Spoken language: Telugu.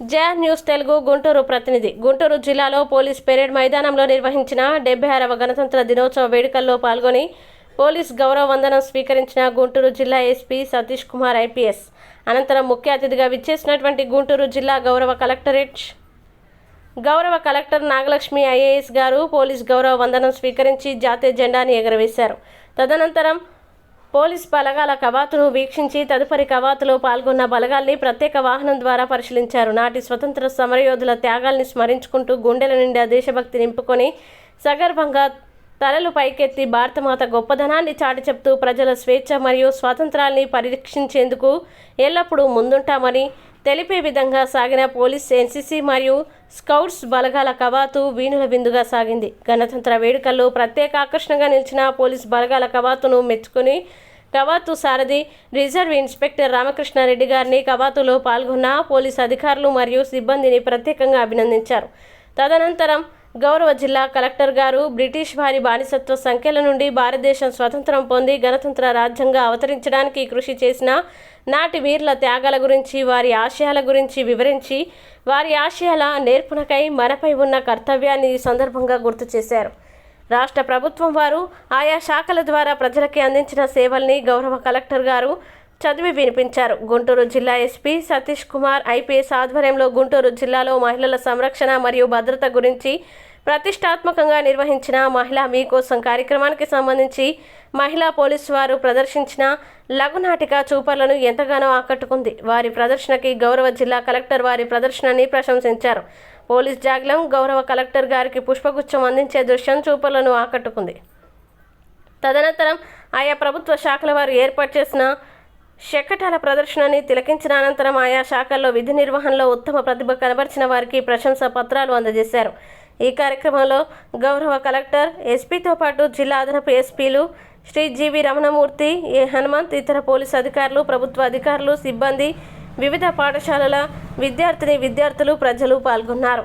జేఆర్ న్యూస్ తెలుగు గుంటూరు ప్రతినిధి. గుంటూరు జిల్లాలో పోలీస్ పెరేడ్ మైదానంలో నిర్వహించిన డెబ్బై ఆరవ గణతంత్ర దినోత్సవ వేడుకల్లో పాల్గొని పోలీస్ గౌరవ వందనం స్వీకరించిన గుంటూరు జిల్లా ఎస్పీ సతీష్ కుమార్ ఐపీఎస్. అనంతరం ముఖ్య అతిథిగా విచ్చేసినటువంటి గుంటూరు జిల్లా గౌరవ కలెక్టరేట్ గౌరవ కలెక్టర్ నాగలక్ష్మి ఐఏఎస్ గారు పోలీస్ గౌరవ వందనం స్వీకరించి జాతీయ జెండాని ఎగురవేశారు. తదనంతరం పోలీస్ బలగాల కవాతును వీక్షించి తదుపరి కవాతులో పాల్గొన్న బలగాల్ని ప్రత్యేక వాహనం ద్వారా పరిశీలించారు. నాటి స్వతంత్ర సమరయోధుల త్యాగాల్ని స్మరించుకుంటూ గుండెల నిండా దేశభక్తి నింపుకొని సగర్భంగా తలలు పైకెత్తి భారతమాత గొప్పదనాన్ని చాటి చెప్తూ ప్రజల స్వేచ్ఛ మరియు స్వాతంత్రాల్ని పరీక్షించేందుకు ఎల్లప్పుడూ ముందుంటామని తెలిపే విధంగా సాగిన పోలీస్ ఎన్సీసీ మరియు స్కౌట్స్ బలగాల కవాతు వీణుల విందుగా సాగింది. గణతంత్ర వేడుకల్లో ప్రత్యేక ఆకర్షణగా నిలిచిన పోలీస్ బలగాల కవాతును మెచ్చుకుని కవాతు సారథి రిజర్వ్ ఇన్స్పెక్టర్ రామకృష్ణారెడ్డి గారిని కవాతులో పాల్గొన్న పోలీస్ అధికారులు మరియు సిబ్బందిని ప్రత్యేకంగా అభినందించారు. తదనంతరం గౌరవ జిల్లా కలెక్టర్ గారు బ్రిటిష్ వారి బానిసత్వ సంఖ్యల నుండి భారతదేశం స్వతంత్రం పొంది గణతంత్ర రాజ్యంగా అవతరించడానికి కృషి చేసిన నాటి వీరుల త్యాగాల గురించి వారి ఆశయాల గురించి వివరించి వారి ఆశయాల నేర్పునకై మనపై ఉన్న కర్తవ్యాన్ని ఈ సందర్భంగా గుర్తు చేశారు. రాష్ట్ర ప్రభుత్వం వారు ఆయా శాఖల ద్వారా ప్రజలకి అందించిన సేవల్ని గౌరవ కలెక్టర్ గారు చదివి వినిపించారు. గుంటూరు జిల్లా ఎస్పీ సతీష్ కుమార్ ఐపీఎస్ ఆధ్వర్యంలో గుంటూరు జిల్లాలో మహిళల సంరక్షణ మరియు భద్రత గురించి ప్రతిష్టాత్మకంగా నిర్వహించిన మహిళా మీకోసం కార్యక్రమానికి సంబంధించి మహిళా పోలీసు వారు ప్రదర్శించిన లఘునాటిక చూపర్లను ఎంతగానో ఆకట్టుకుంది. వారి ప్రదర్శనకి గౌరవ జిల్లా కలెక్టర్ వారి ప్రదర్శనని ప్రశంసించారు. పోలీస్ జాగ్లం గౌరవ కలెక్టర్ గారికి పుష్పగుచ్చం అందించే దృశ్యం చూపర్లను ఆకట్టుకుంది. తదనంతరం ఆయా ప్రభుత్వ శాఖల వారు ఏర్పాటు చేసిన శకటాల ప్రదర్శనని తిలకించిన అనంతరం ఆయా శాఖల్లో విధి నిర్వహణలో ఉత్తమ ప్రతిభ కనబరిచిన వారికి ప్రశంసా పత్రాలు అందజేశారు. ఈ కార్యక్రమంలో గౌరవ కలెక్టర్ ఎస్పీతో పాటు జిల్లా అదనపు ఎస్పీలు శ్రీ జీవి రమణమూర్తి ఏ హనుమంత్ ఇతర పోలీసు అధికారులు ప్రభుత్వ అధికారులు సిబ్బంది వివిధ పాఠశాలల విద్యార్థిని విద్యార్థులు ప్రజలు పాల్గొన్నారు.